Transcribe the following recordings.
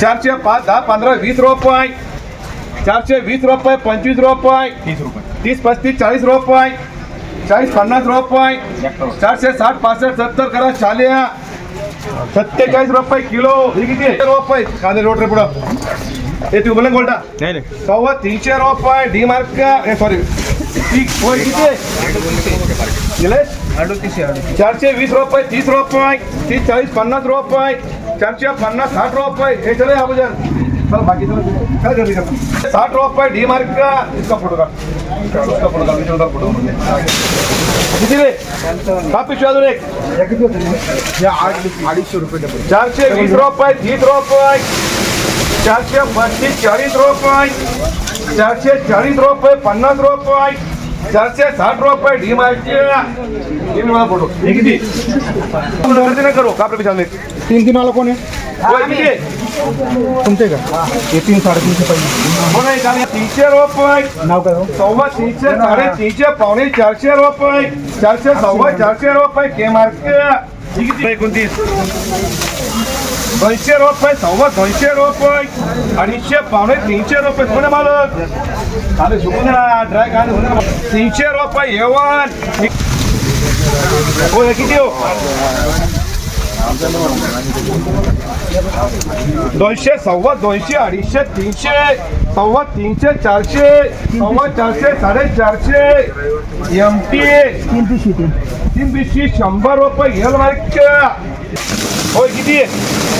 चारशे पाच दहा पंधरा वीस रुपये. चारशे वीस रुपये पंचवीस रुपये. तीस रुपये. तीस पस्तीस चाळीस रुपये. चाळीस पन्नास रुपये. चारशे साठ पासष्ट सत्तर करा चालिया सत्तेचाळीस रुपये किलो. हे किती? रुपये. कांदे रोड रे पुढं. हे तू बोला गोल्डा? नाही नाही. सव्वा तीनशे रुपये डी मार्क. सॉरी होय किती चारशे वीस रुपये तीस रुपये. तीस चाळीस पन्नास रुपये. चारशे पन्नास साठ रुपये चले अबुजर चल, बाकी काय गर्दी करतो साठ रुपये डी मार्क का, इसका फ़ोटो का इसका फ़ोटो का विचारता फ़ोटो किती रे? का पिशवी अजून एक। अडीचशे रुपये चारशे वीस रुपये, तीस रुपये। चारशे पस्तीस, चाळीस रुपये। चारशे चाळीस रुपये, पन्नास रुपये। चारशे साठ रुपये डी मार्कचे मला फोटो हे किती गर्दी नाही करू का प्रभू तीन तीन वाला कोण आहे किती आहे? तुमचे का हे तीन साडेतीनशे पाहिजे कोण आहे चालेल तीनशे रुपये नाव काय हो? सव्वा तीनशे साडे तीनशे पावणे चारशे रुपये चारशे सव्वा चारशे रुपये के मार्क ही किती एकोणतीस दोनशे रुपये सव्वा दोनशे रुपये अडीचशे पावणे तीनशे रुपये. कोण मालक? अरे शिकून ना ड्राय काय तीनशे रुपये येवन हो हे किती हो? दोनशे सव्वा दोनशे अडीचशे तीनशे सव्वा तीनशे चारशे सव्वा चारशे साडेचारशे. एम टी तीन बीसशे शंभर रुपये एल मार्कच्या होय किती? आहे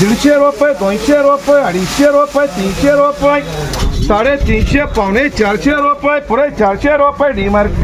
दीडशे रुपये दोनशे रुपये अडीचशे रुपये तीनशे रुपये साडेतीनशे पावणे चारशे रुपये पुढे चारशे रुपये डी मार्क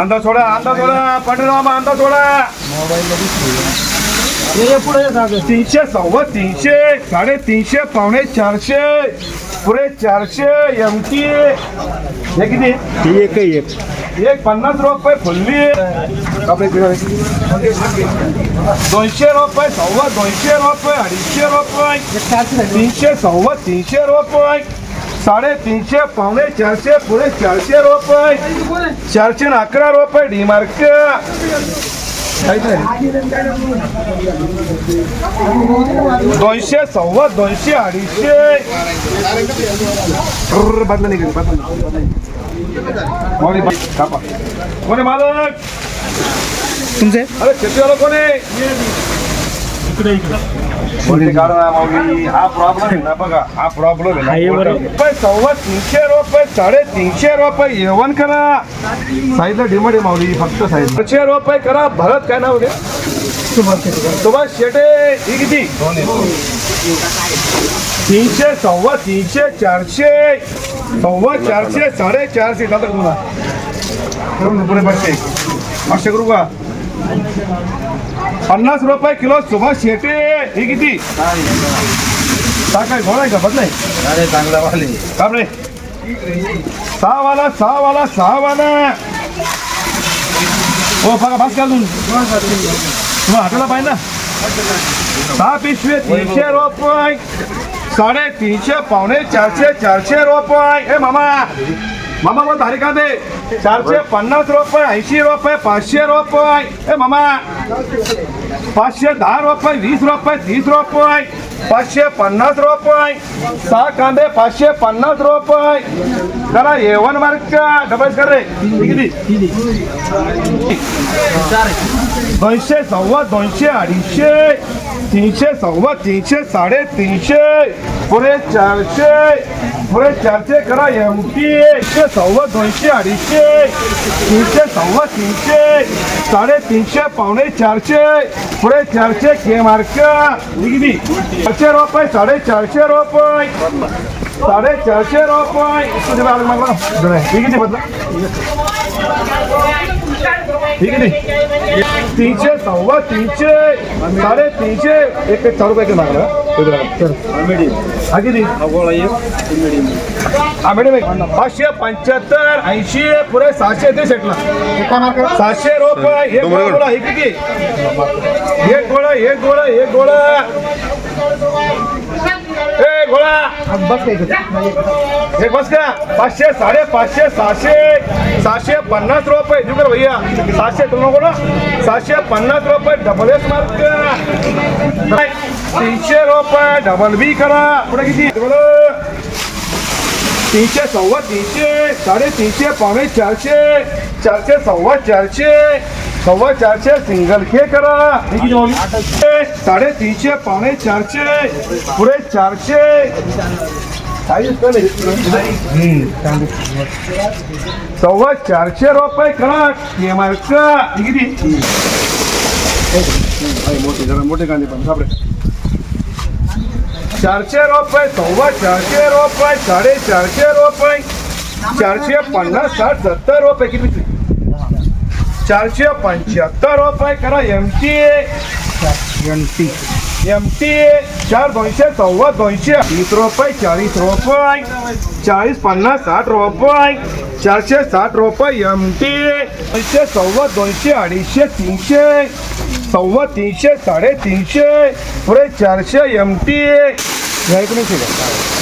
अंदा सोडा अंदा सोडा पाटील मामा अंदा सोडा. तीनशे सव्वा तीनशे साडेतीनशे पावणे चारशे पुढे चारशे एम टी हे किती? ही एक एक. एक पन्नास रुपये फुल्ली. दोनशे रुपये सव्वा दोनशे रुपये अडीचशे रुपये. तीनशे सव्वा तीनशे रुपये. साडेतीनशे पावणे चारशे पुढे चारशे रुपये. चारशे अकरा रुपये डी मार्क. दोनशे सव्वा दोनशे अडीचशे. बदला निघेल बदला कोणी कापा. कोणी मालक? तुमचे? अरे शेतीवाला कोणी इकडे इकडे. कोणी कारण आहे माऊली. हा प्रॉब्लेम आहे ना बघा हा प्रॉब्लेम आहे ना. बरोबर. रुपये सव्वा तीनशे रुपये साडेतीनशे रुपये येवण करा. साईडला डिमांड आहे माऊली फक्त साईड तीनशे रुपये करा भरत काय नाव रे सुभाष शेटे ही किती तीनशे सव्वा तीनशे चारशे सव्वा चारशे साडेचारशे. जातं का तुला करून पुढे पाचशे. पाचशे करू का? पन्नास रुपये किलो सुभाष शेटे. ही किती काय घोडा आहे का बदलाय अरे चांगला वाले काम रे सहा वाला सहा वाला सहा वाला हो बघा भास घालून तुम्हाला हाताला पाहिजे ना सहा पिशवे तीनशे रुपये साडे तीनशे पावणे चारशे चारशे रुपये ए मामा मामा मग धारी का दे। चारशे पन्नास रुपये ऐंशी रुपये पाचशे रुपये। ए मामा पाचशे दहा रुपये वीस रुपये तीस रुपये पाचशे पन्नास रुपये सहा कांदे पाचशे पन्नास रुपये। जरा एवन मार्क डबल कर रे। किती दोनशे सव्वा दोनशे अडीचशे. तीनशे सव्वा तीनशे साडेतीनशे पुढे चारशे पुढे चारशे करा एम टी एकशे सव्वा दोनशे अडीचशे तीनशे सव्वा तीनशे साडेतीनशे पावणे चारशे पुढे चारशे के मार्क. किती चारशे रुपये साडेचारशे रुपये. साडेचारशे रुपये. ठीक आहे ठीक आहे तीनशे सव्वा तीनशे साडेतीनशे एक एक चार रुपये के मागला किती? हा मॅडम एक. पाचशे पंच्याहत्तर ऐंशी पुरे सहाशे ते मार्क सातशे रुपये एक गोळा हे किती? एक गोळा एक गोळा एक गोळा. ए गोळा. बस एक बस का? पाचशे साडे पाचशे सहाशे. सहाशे पन्नास रुपये. देऊ का भैया सहाशे तुला नको ना. सहाशे पन्नास रुपये डबल एस मार्क तीनशे रुपये डबल बी करा. पुढे किती? तीनशे सव्वा तीनशे साडेतीनशे पावणे चारशे चारशे सव्वा चारशे सव्वा चारशे सिंगल के करा? साडेतीनशे पावणे चारशे, पुढे चारशे. सव्वा चारशे रुपये चारशे रुपये सव्वा चारशे रुपये साडेचारशे रुपये चारशे साठ सत्तर रुपये चारशे रुपये करा M T N T M T चार दोनशे सव्वा दोनशे. तीस रुपये चाळीस रुपये. चाळीस पन्नास साठ रुपये. चारशे साठ रुपये एम टी. दोनशे सव्वा दोनशे अडीचशे तीनशे. सव्वा तीनशे साडेतीनशे. पुढे चारशे एम टी. एकोणीसशे